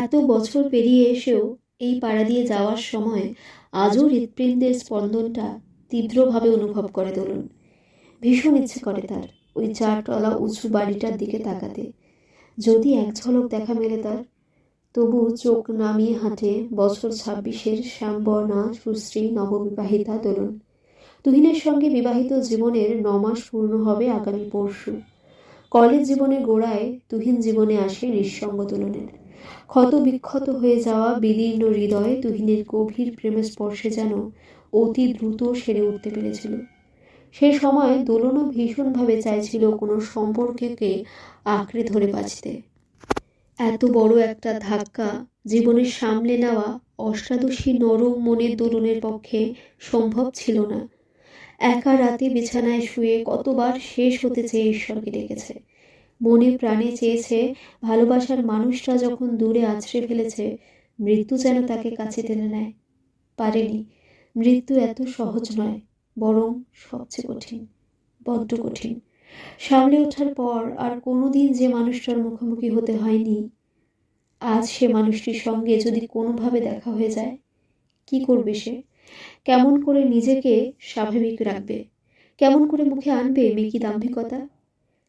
এত বছর পেরিয়ে এসেও এই পাড়া দিয়ে যাওয়ার সময় আজও হৃৎপিণ্ডের স্পন্দনটা তীব্রভাবে অনুভব করে দোলন ভীষণ ইচ্ছে করে তার ওই চারতলা উঁচু বাড়িটার দিকে তাকাতে। যদি এক ঝলক দেখা মেলে তার, তবু চোখ নামিয়ে হাঁটে বছর ছাব্বিশের শ্যামবর্ণা সুশ্রী নববিবাহিতা দোলন তুহিনের সঙ্গে বিবাহিত জীবনের নমাস পূর্ণ হবে আগামী পরশু। কলেজ জীবনের গোড়ায় তুহিন জীবনে আসে নিঃসঙ্গ দোলনের ক্ষত বিক্ষত হয়ে যাওয়া বিদীর্ণ হৃদয়ে তুহিনের গভীর প্রেমের স্পর্শে যেন অতি দ্রুত সেরে উঠতে পেরেছিল। সে সময় দোলনও ভীষণভাবে চাইছিল কোনো সম্পর্ককে আঁকড়ে ধরে বাঁচতে। এত বড় একটা ধাক্কা জীবনের সামলে নেওয়া অষ্টাদশী নরম মনের দোলনের পক্ষে সম্ভব ছিল না। একা রাতে বিছানায় শুয়ে কতবার শেষ হতে চেয়ে ঈশ্বরকে ডেকেছে। মনে প্রাণে চেয়েছে, ভালোবাসার মানুষরা যখন দূরে আছড়ে ফেলেছে, মৃত্যু যেন তাকে কাছে টেনে নেয়। পারেনি। মৃত্যু এত সহজ নয়, বরং সবচেয়ে কঠিন, বড্ড কঠিন। সামলে ওঠার পর আর কোনোদিন যে মানুষটার মুখোমুখি হতে হয়নি, আজ সে মানুষটির সঙ্গে যদি কোনোভাবে দেখা হয়ে যায়, কি করবে সে? কেমন করে নিজেকে স্বাভাবিক রাখবে? কেমন করে মুখে আনবে মেকি দাম্ভিকতা?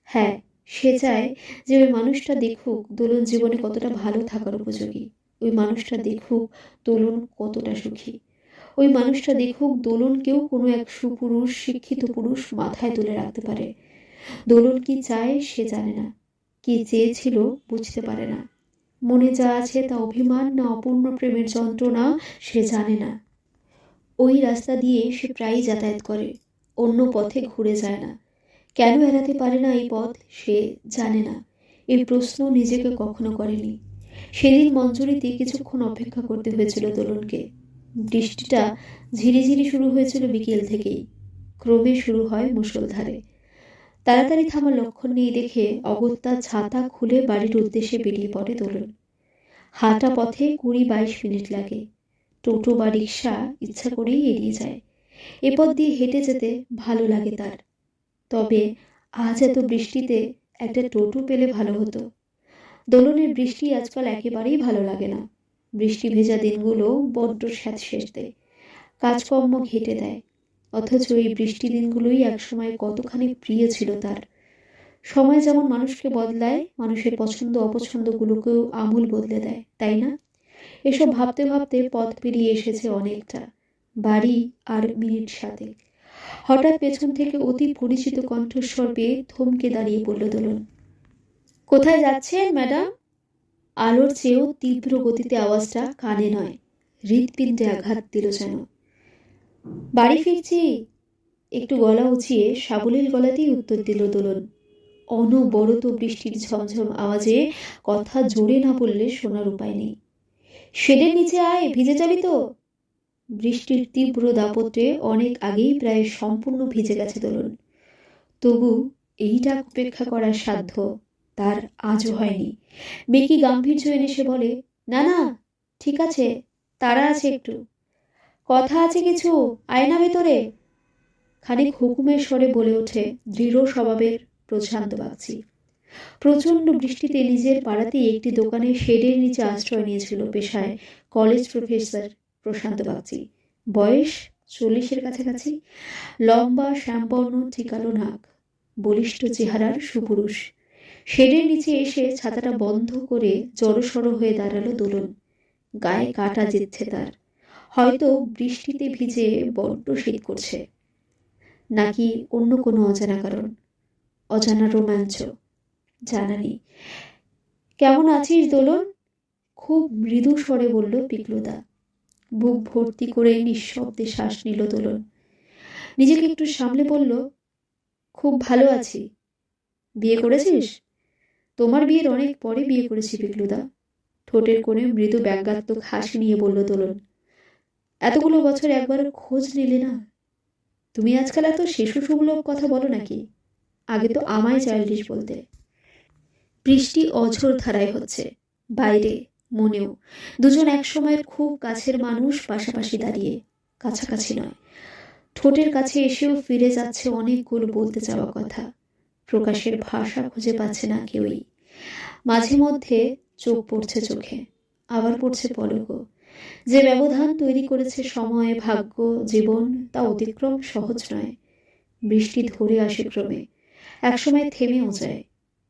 হ্যাঁ সে চায় যে ওই মানুষটা দেখুক দোলন জীবনে কতটা ভালো থাকার উপযোগী। ওই মানুষটা দেখুক দোলন কতটা সুখী। ওই মানুষটা দেখুক দোলনকেও কোনো এক সুপুরুষ, শিক্ষিত পুরুষ মাথায় তুলে রাখতে পারে। দোলন কি চায় সে জানে না। কি চেয়েছিল বুঝতে পারে না। মনে যা আছে তা অভিমান না অপূর্ণ প্রেমের যন্ত্রণা সে জানে না। ওই রাস্তা দিয়ে সে প্রায়ই যাতায়াত করে, অন্য পথে ঘুরে যায় না। কেন এড়াতে পারে না এই পথ সে জানে না। এই প্রশ্ন নিজেকে কখনো করেনি। সেদিন মঞ্জুরিতে কিছুক্ষণ অপেক্ষা করতে হয়েছিল দোলনকে। বৃষ্টিটা ঝিরিঝিরি শুরু হয়েছিল বিকেল থেকেই। ক্রমে শুরু হয় মুষলধারে। তাড়াতাড়ি থামার লক্ষণ নেই দেখে অগত্যা ছাতা খুলে বাড়ির উদ্দেশ্যে বেরিয়ে পড়ে দোলন। হাঁটা পথে কুড়ি বাইশ মিনিট লাগে। টোটো বা রিক্সা ইচ্ছা করেই এড়িয়ে যায়। এ পথ দিয়ে হেঁটে যেতে ভালো লাগে তার। তবে আজ এত বৃষ্টিতে একটা টোটো পেলে ভালো হতো। দোলনের বৃষ্টি আজকাল একেবারেই ভালো লাগে না। বৃষ্টি ভেজা দিনগুলো বড্ড স্যাঁত শেষ দেয় কাজকর্ম ঘেটে দেয়। অথচ এই বৃষ্টি দিনগুলোই একসময় কতখানি প্রিয় ছিল তার। সময় যেমন মানুষকে বদলায়, মানুষের পছন্দ অপছন্দগুলোকেও আমূল বদলে দেয়, তাই না? এসব ভাবতে ভাবতে পথ পেরিয়ে এসেছে অনেকটা, বাড়ি আর মিনিট সাথে। হঠাৎ পেছন থেকে অতি পরিচিত কণ্ঠস্বর পেয়ে থমকে দাঁড়িয়ে পড়ল দোলন। কোথায় যাচ্ছেন, ম্যাডাম? আলোর চেয়েও তীব্র গতিতে আওয়াজটা কানে নয়, হৃৎপিণ্ডে আঘাত দিল যেন। বাড়ি ফিরছি। একটু গলা উঁচিয়ে সাবলীল গলাতেই উত্তর দিল দোলন। অনবরত বৃষ্টির ঝমঝম আওয়াজে কথা জোরে না বললে শোনার উপায় নেই। শেডের নিচে আয়, ভিজে যাবি তো? বৃষ্টির তীব্র দাপটে অনেক আগেই প্রায় সম্পূর্ণ ভিজে গেছে দোলন। তবু এইটা উপেক্ষা করার সাধ্য তার আজও হয়নি। মেকি গাম্ভীর্য এনে সে বলে, না না, ঠিক আছে, তারা আছে একটু। কথা আছে কিছু, আয়না ভেতরে। খানিক হুকুমের স্বরে বলে ওঠে দৃঢ় স্বভাবের প্রশান্ত বাগচি। প্রচণ্ড বৃষ্টিতে নিজের পাড়াতেই একটি দোকানে শেডের নিচে আশ্রয় নিয়েছিল পেশায় কলেজ প্রফেসর প্রশান্ত বাগচি। বয়স চল্লিশের কাছাকাছি। লম্বা শ্যামবর্ণ ঠিকালো নাক। বলিষ্ঠ চেহারার সুপুরুষ। শেডের নিচে এসে ছাতাটা বন্ধ করে জড়সড় হয়ে দাঁড়াল দোলন। গায়ে কাটা জিতছে তার। হয়তো বৃষ্টিতে ভিজে বড্ড শীত করছে। নাকি অন্য কোনো অজানা কারণ? অজানা রোমাঞ্চ। জানা নেই। কেমন আছিস দোলন? খুব মৃদু স্বরে বলল পিকলুদা বুক ভর্তি করে নিঃশব্দে শ্বাস নিল দোলন। নিজেকে একটু সামলে বলল, খুব ভালো আছি। বিয়ে করেছিস? তোমার বিয়ের অনেক পরে বিয়ে করেছি, পিকলুদা। ঠোঁটের কোণে মৃদু ব্যঙ্গাত্মক হাসি নিয়ে বলল দোলন, এতগুলো বছর একবার খোঁজ নিলে না? তুমি আজকাল এত শিশু সুলভ কথা বলো নাকি? আগে তো আমায় চাইল্ডিশ বলতে। বৃষ্টি অঝোর ধারায় হচ্ছে, বাইরে। মনেও। দুজন এক সময়ের খুব কাছের মানুষ, পাশাপাশি দাঁড়িয়ে। কাছাকাছি নয়। ঠোঁটের কাছে এসেও ফিরে যাচ্ছে অনেকগুলো বলতে চাওয়া কথা। প্রকাশের ভাষা খুঁজে পাচ্ছে না কেউই। মাঝে মধ্যে চোখ পড়ছে চোখে। আবার পড়ছে পলকও যে ব্যবধান তৈরি করেছে সময়, ভাগ্য, জীবন, তা অতিক্রম সহজ নয়। বৃষ্টি ধরে আসে ক্রমে। একসময় থেমেও যায়।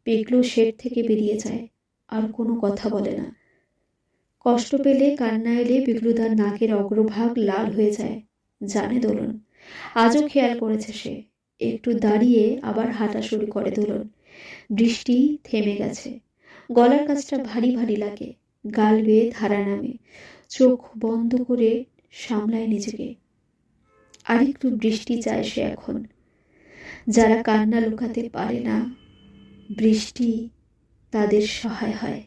পিকলু শেড থেকে বেরিয়ে যায়। আর কোনো কথা বলে না। কষ্ট পেলে কান্না এলে পিকলুদার নাকের অগ্রভাগ লাল হয়ে যায়। জানে দোলন, আজও খেয়াল করেছে সে। একটু দাঁড়িয়ে আবার হাঁটা শুরু করে দোলন। বৃষ্টি থেমে গেছে। গলার কাছটা ভারী ভারী লাগে। গাল বেয়ে ধারা নামে। চোখ বন্ধ করে সামলায় নিজেকে। আরেকটু বৃষ্টি চায় সে এখন। যারা কান্না লুকাতে পারে না, বৃষ্টি তাদের সহায় হয়।